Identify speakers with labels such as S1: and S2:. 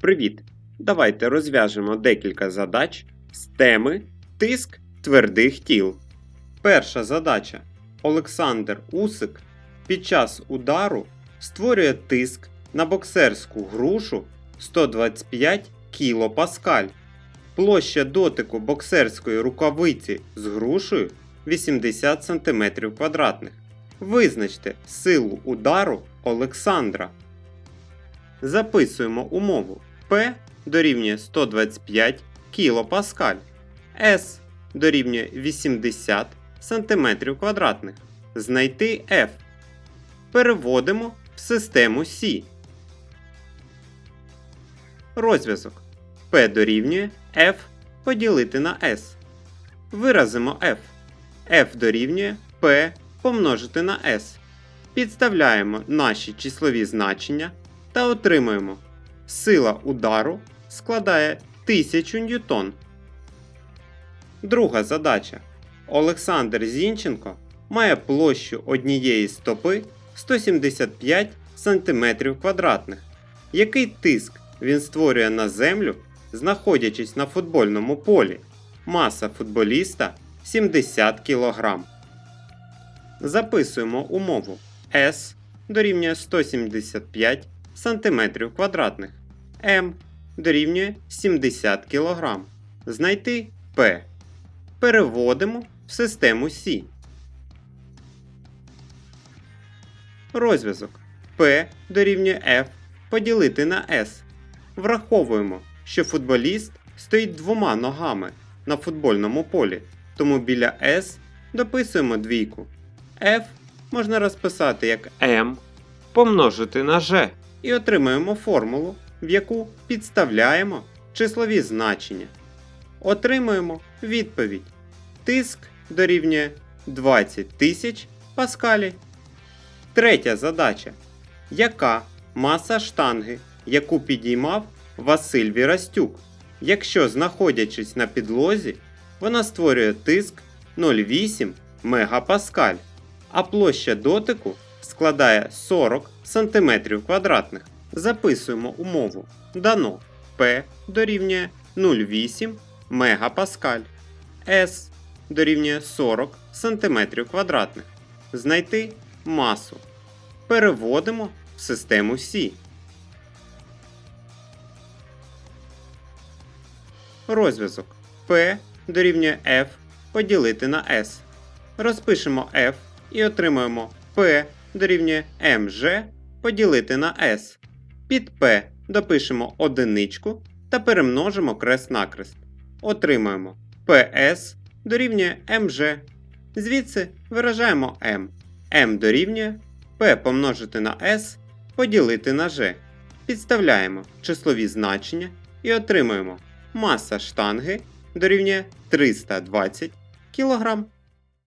S1: Привіт! Давайте розв'яжемо декілька задач з теми Тиск твердих тіл. Перша задача. Олександр Усик під час удару створює тиск на боксерську грушу 125 кПа. Площа дотику боксерської рукавиці з грушею 80 см. Визначте силу удару Олександра. Записуємо умову. P дорівнює 125 кПа, S дорівнює 80 см квадратних. Знайти F. Переводимо в систему Сі. Розв'язок. P дорівнює F поділити на S. Виразимо F. F дорівнює P помножити на S. Підставляємо наші числові значення та отримуємо. Сила удару складає 1000 ньютон. Друга задача. Олександр Зінченко має площу однієї стопи 175 см квадратних. Який тиск він створює на землю, знаходячись на футбольному полі? Маса футболіста 70 кг. Записуємо умову S дорівнює 175 см квадратних, М дорівнює 70 кг. Знайти P. Переводимо в систему Сі. Розв'язок P дорівнює F поділити на S. Враховуємо, що футболіст стоїть двома ногами на футбольному полі, тому біля S дописуємо двійку. F можна розписати як M помножити на G і отримаємо формулу, в яку підставляємо числові значення. Отримуємо відповідь. Тиск дорівнює 20 тисяч паскалів. Третя задача. Яка маса штанги, яку підіймав Василь Вірастюк? Якщо знаходячись на підлозі, вона створює тиск 0,8 мегапаскаль, а площа дотику складає 40 см квадратних. Записуємо умову. Дано P дорівнює 0,8 мегапаскаль, S дорівнює 40 см квадратних. Знайти масу. Переводимо в систему Сі. Розв'язок P дорівнює F поділити на S. Розпишемо F і отримаємо P дорівнює mg поділити на S. Під P допишемо одиничку та перемножимо крест-накрест. Отримаємо PS дорівнює mg. Звідси виражаємо m. m дорівнює P помножити на S поділити на G. Підставляємо числові значення і отримуємо маса штанги дорівнює 320 кг.